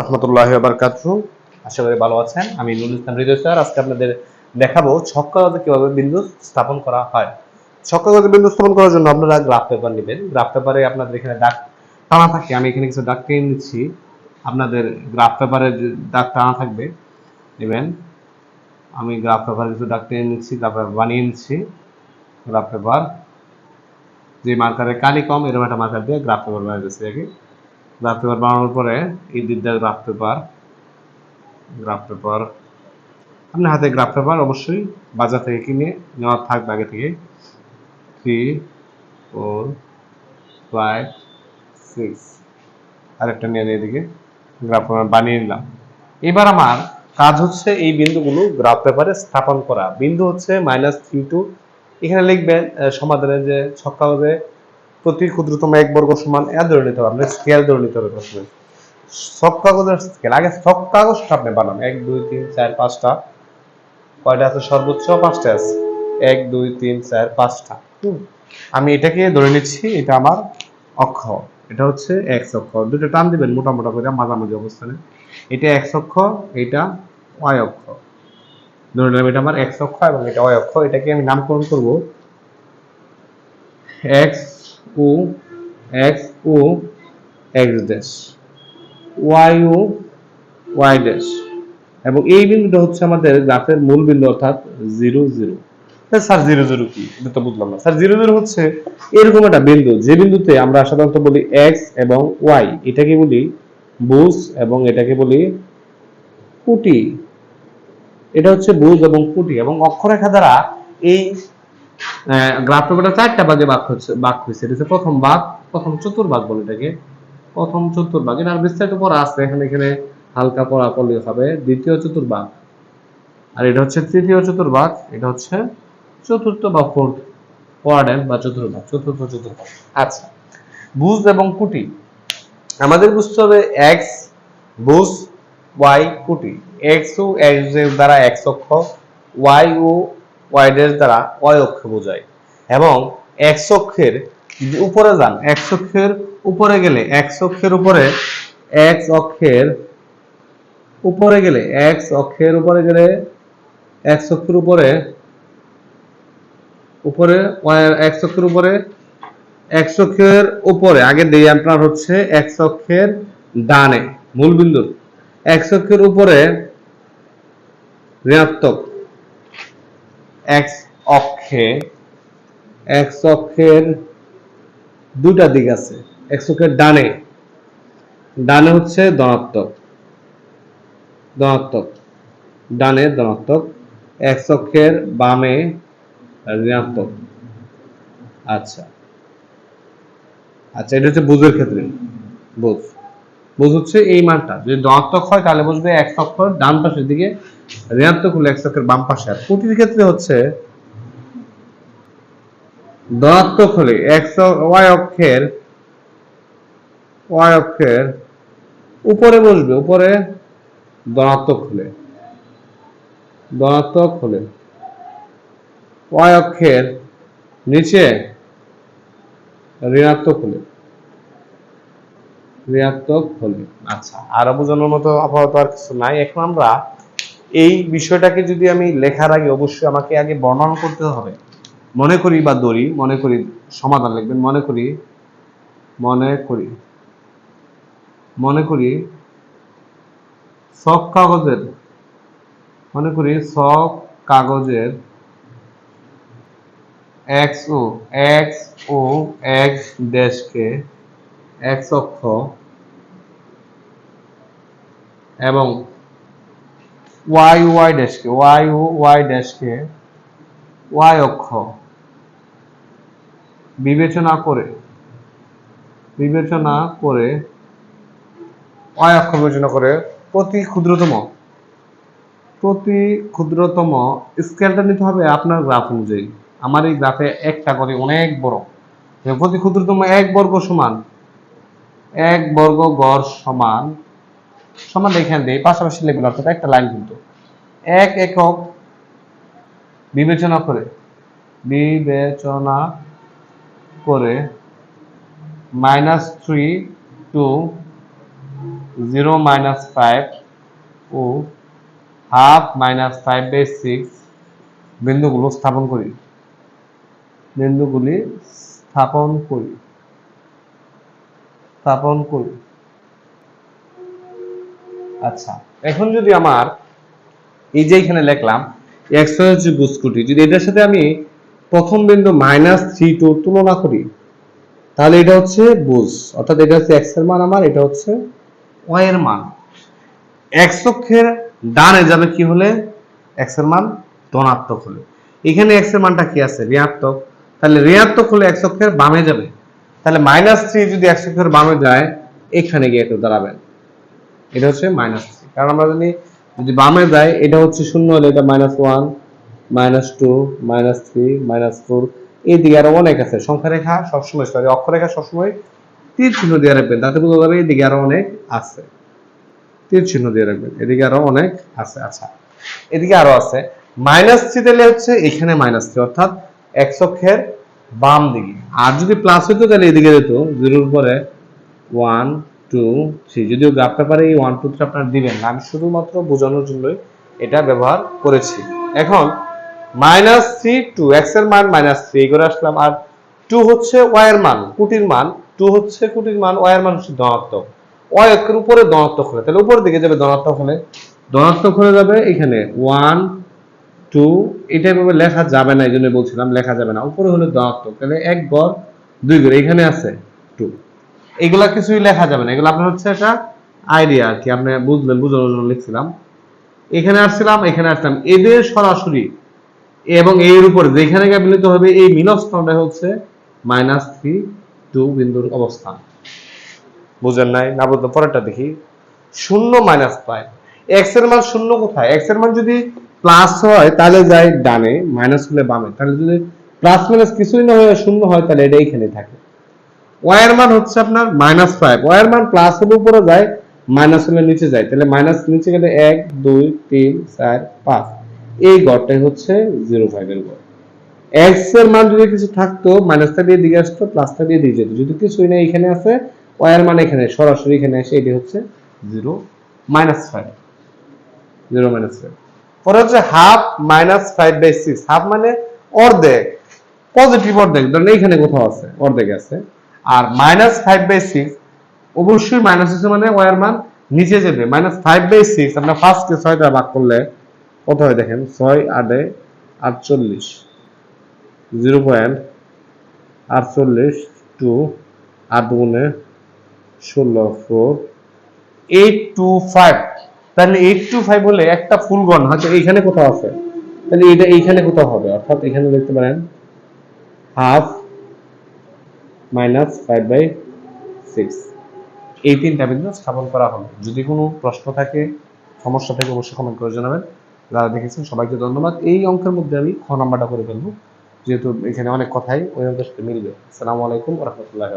রহমতুল্লাহ বারকাত আশা করি ভালো আছেন। আমি নুরুল ইসলাম হৃদয় স্যার। আজকে আপনাদের দেখাবো ছক্কাগতে কীভাবে বিন্দু স্থাপন করা হয়। ছক্কাগতে বিন্দু স্থাপন করার জন্য আপনারা গ্রাফ পেপার নেবেন। গ্রাফ পেপারে আপনাদের এখানে দাগ টানা থাকে। আমি এখানে কিছু দাগ টেনে নিচ্ছি। আপনাদের গ্রাফ পেপারে দাগ টানা থাকবে। নেবেন। আমি গ্রাফ পেপারে কিছু দাগ টেনে নিচ্ছি গ্রাফ বানিয়ে নিচ্ছি গ্রাফ পেপার যে মার্কারের কালি কম, এরকম একটা মার্কার দিয়ে গ্রাফ পেপার বানিয়ে দিচ্ছি আগে। গ্রাফ পেপার বানানোর পরে এই দিকটা গ্রাফ পেপার গ্রাফ পেপার আপনার হাতে গ্রাফ পেপার অবশ্যই বাজার থেকে কিনে নেওয়া থাকবে আগে থেকে। থ্রি ফোর ফাইভ সিক্স আরেকটা নিয়ে এদিকে। গ্রাফ পেপার বানিয়ে নিলাম। এবার আমার কাজ হচ্ছে এই বিন্দুগুলো গ্রাফ পেপারে স্থাপন করা। বিন্দু হচ্ছে মাইনাস থ্রি টু এখানে লিখবেন আহ, সমাধানে যে ছক্কা হবে প্রতি ক্ষুদ্রতম এক বর্গ সমান এ ধরে নিতে আপনার স্কেল ধরে নিতে হবে প্রথমে সব কাগজের স্কেল আগে সব কাগজটা আপনি বানান। এক, দুই, তিন, চার, পাঁচটা। কয়টা আছে? সর্বোচ্চ পাঁচটা আছে। এক, দুই, তিন, চার, পাঁচটা। আমি এটাকে ধরে নিচ্ছি, এটা আমার অক্ষ। এটা হচ্ছে এক্স অক্ষ। দুটো টান দিবেন মোটা মোটা করে, মাঝামাঝি অবস্থানে। এটা এক্স অক্ষ, এটা ওয়াই অক্ষ। ধরে নিলাম এটা আমার এক্স অক্ষ এবং এটা ওয়াই অক্ষ। এটাকে আমি নামকরণ করব। X O X O X dash Y O Y dash এবং এই বিন্দুটা হচ্ছে আমাদের গ্রাফের মূল বিন্দু অর্থাৎ zero zero. Sir zero zero কি? এটা তো বুঝলাম না। স্যার জিরো জিরো হচ্ছে এরকম একটা বিন্দু, যে বিন্দুতে আমরা সাধারণত বলি এক্স এবং ওয়াই এটাকে বলি বুস এবং এটাকে বলি কুটি। এটা হচ্ছে বুজ এবং কুটি এবং অক্ষরেখা দ্বারা এই গ্রাফ পেপারটা চারটা ভাগে ভাগ হচ্ছে, ভাগ হয়েছে। এটা হচ্ছে প্রথম ভাগ, প্রথম চতুর্ভাগ বলে এটাকে। প্রথম চতুর্ভাগ এটা আর বিস্তারিত পড়া আছে, এখানে এখানে হালকা পড়া পড়লে হবে। দ্বিতীয় চতুর্ভাগ আর এটা হচ্ছে তৃতীয় চতুর্ভাগ এটা হচ্ছে চতুর্থ বা ফোর্থ কোয়াড্রেন্ট বা চতুর্ভাগ চতুর্থ চতুর্ভাগ আচ্ছা বুজ এবং কুটি। আমাদের বুঝতে হবে এক্স বুজ ওয়াই কুটি। এক্স ও এক্স দ্বারা এক্স অক্ষ ওয়াই ও ওয়াই এর দ্বারা ওয়াই অক্ষ বোঝায় এবং এক্স অক্ষের যদি উপরে যান এক্স অক্ষের উপরে গেলে এক্স অক্ষের উপরে এক্স অক্ষের উপরে গেলে এক্স অক্ষের উপরে গেলে এক্স অক্ষের উপরে উপরে এক্স অক্ষের উপরে এক্স অক্ষের উপরে আগে দেই আপনার হচ্ছে এক্স অক্ষের ডানে মূল বিন্দু এক্স অক্ষের উপরে ঋণাত্মক এক্স অক্ষে এক্স অক্ষের দুটা দিক আছে এক্স অক্ষের ডানে। ডানে হচ্ছে ধনাত্মক ধনাত্মক। ডানে ধনাত্মক এক্স অক্ষের বামে ঋণাত্মক। আচ্ছা। আচ্ছা এটা হচ্ছে বুঝের ক্ষেত্রে, বুঝ। বুঝ হচ্ছে এই মানটা। যদি ধনাত্মক হয়, তাহলে বুঝবে এক অক্ষর ডান পাশের দিকে ঋণাত্মক হলে এক অক্ষের বাম পাশে। আর প্রতিটি ক্ষেত্রে হচ্ছে ধনাত্মক হলে এক্স ওয়াই অক্ষের ওয়াই অক্ষের উপরে বসবে, উপরে ধনাত্মক হলে। ধনাত্মক হলে। ওয়াই অক্ষের নিচে ঋণাত্মক হলে। ঋণাত্মক হলে। আচ্ছা আরও বোঝানোর মতো আপাতত আর কিছু নাই। এখন আমরা এই বিষয়টাকে যদি আমি লেখার আগে অবশ্যই আমাকে আগে বর্ণনা করতে হবে। মনে করি বা দড়ি, মনে করি সমাধান লিখবেন, মনে করি মনে করি মনে করি সব কাগজের, মনে করি সব কাগজের X O X O X ড্যাশকে X অক্ষ এবং ওয়াই ওয়াই ড্যাশকে ওয়াই ওয়াই ড্যাশকে ওয়াই অক্ষ বিবেচনা করে বিবেচনা করে ওয়াই অক্ষ বিবেচনা করে প্রতি ক্ষুদ্রতম প্রতি ক্ষুদ্রতম স্কেলটা নিতে হবে আপনার গ্রাফ অনুযায়ী। আমার এই গ্রাফে একটা করে অনেক বড়। প্রতি ক্ষুদ্রতম এক বর্গ সমান এক বর্গ গড় সমান সমান এখান দিয়ে, পাশাপাশি লেখবেন অর্থাৎ একটা লাইন কিন্তু। এক একক বিবেচনা করে বিবেচনা করে minus three two zero minus five O half minus five by six বিন্দুগুলো স্থাপন করি। বিন্দুগুলি স্থাপন করি। স্থাপন করি। আচ্ছা এখন যদি আমার এই যে এখানে লিখলাম এক্স হচ্ছে বুস্কুটি, যদি এটার সাথে আমি প্রথম বিন্দু মাইনাস থ্রি টু তুলনা করি, তাহলে এটা হচ্ছে বুঝ অর্থাৎ এটা হচ্ছে এক্সের মান আমার, এটা হচ্ছে ওয়াই এর মান। এক্স অক্ষের ডানে যাবে কি হলে? এক্সের মান ধনাত্মক হলে। এখানে এক্সের মানটা কি আছে? ঋণাত্মক। তাহলে ঋণাত্মক হলে এক্স অক্ষের বামে যাবে। তাহলে মাইনাস থ্রি যদি এক্স অক্ষের বামে যায়, এখানে গিয়ে একটু দাঁড়াবেন। এটা হচ্ছে মাইনাস থ্রি কারণ আমরা জানি, যদি বামে যায়, এটা হচ্ছে শূন্য হলে এটা minus one minus two minus three minus four এইদিকে আরও অনেক আছে। সংখ্যা রেখা সবসময় সরি অক্ষরেখা সবসময় তীর চিহ্ন দিয়ে রাখবেন। তাতে বোঝা যাবে এদিকে আরও অনেক আছে। তীর চিহ্ন দিয়ে রাখবেন। এদিকে আরও অনেক আছে। আচ্ছা এদিকে আরও আছে। মাইনাস থ্রি দিলে হচ্ছে এখানে মাইনাস থ্রি অর্থাৎ এক্স অক্ষের বাম দিকে। আর যদি প্লাস হতো তাহলে এদিকে যেত, জিরোর পরে ওয়ান টু থ্রি যদিও গ্রাফ পেপারে এই ওয়ান টু থ্রি আপনারা দিবেন না, আমি শুধুমাত্র বোঝানোর জন্যই এটা ব্যবহার করেছি। এখন মাইনাস থ্রি টু এক্সের মান মাইনাস থ্রি করে আসলাম। আর টু হচ্ছে ওয়াই এর মান, কুটির মান। টু হচ্ছে কুটির মান ওয়াই এর মান হচ্ছে ধনাত্মক। ওয়াই এর উপরে ধনাত্মক হলে, তাহলে উপরের দিকে যাবে ধনাত্মক হলে। ধনাত্মক হলে যাবে এখানে ওয়ান টু, এটা এভাবে লেখা যাবে না এই জন্য বলছিলাম লেখা যাবে না। উপরে হলে ধনাত্মক তাহলে এক গড়, দুই গড় এখানে আছে টু। এগুলা কিছুই লেখা যাবে না, এগুলো আপনার হচ্ছে একটা আইডিয়া আর কি, আপনি বুঝলেন, বুঝানোর জন্য লিখছিলাম। এখানে আসছিলাম, এখানে আসলাম, এদের সরাসরি, এবং এর উপরে যেখানে মিলিত হবে, এই মিলস্থানটা হচ্ছে মাইনাস থ্রি টু বিন্দুর অবস্থান। বুঝেন নাই? না বলতে পরেরটা দেখি। শূন্য মাইনাস ফাইভ এক্সের মান শূন্য কোথায়? এক্সের মান যদি প্লাস হয়, তাহলে যায় ডানে মাইনাস হলে বামে। তাহলে যদি প্লাস মাইনাস কিছুই না হয়ে শূন্য হয়, তাহলে এটা এইখানে থাকে। ওয়াই এর মান হচ্ছে আপনার মাইনাস ফাইভ ওয়াই এর মান প্লাস হলে উপরে যায় মাইনাস হলে নিচে যায়। তাহলে মাইনাস নিচে গেলে এক, দুই, তিন, চার, পাঁচ। এই গড়টাই হচ্ছে জিরো ফাইভ এর গড়। এক্সের মান যদি কিছু থাকতো মাইনাসটা দিয়ে দিকে আসতো প্লাসটা দিয়ে দিয়ে যেত। যদি কিছুই না এখানে আছে ওয়াই এর মান এখানে, সরাসরি এখানে আসে এটি হচ্ছে zero minus five zero minus five পরে হচ্ছে half minus five by six half মানে অর্ধেক। পজিটিভ অর্ধেক, ধরেন এইখানে কোথাও আছে, অর্ধেক আছে। আর মাইনাস ফাইভ বাই সিক্স অবশ্যই মাইনাস হচ্ছে মানে ওয়ার মান নিচে যাবে। মাইনাস ফাইভ বাই সিক্স আপনার ফার্স্টকে ছয়টা ভাগ করলে কত হয় দেখেন? ছয়, আটে, আটচল্লিশ। জিরো পয়েন্ট আটচল্লিশ টু আট গুণে ষোলো ফোর এইট টু ফাইভ তাহলে এইট টু ফাইভ হলে একটা ফুল গণ হয়তো এইখানে কোথাও আছে। তাহলে এটা এইখানে কোথাও হবে, অর্থাৎ এখানে দেখতে পারেন half minus five by six এই তিনটা বিন্দু স্থাপন করা হবে। যদি কোনো প্রশ্ন থাকে, সমস্যা থাকে, অবশ্যই কমেন্ট করে জানাবেন। যারা দেখেছেন, সবাইকে ধন্যবাদ। এই অঙ্কের মধ্যে আমি খ নাম্বারটা করে ফেলব, যেহেতু এখানে অনেক কথাই, ওই অঙ্কের সাথে মিলবে। আসসালামু আলাইকুম রহমতুল্লাহ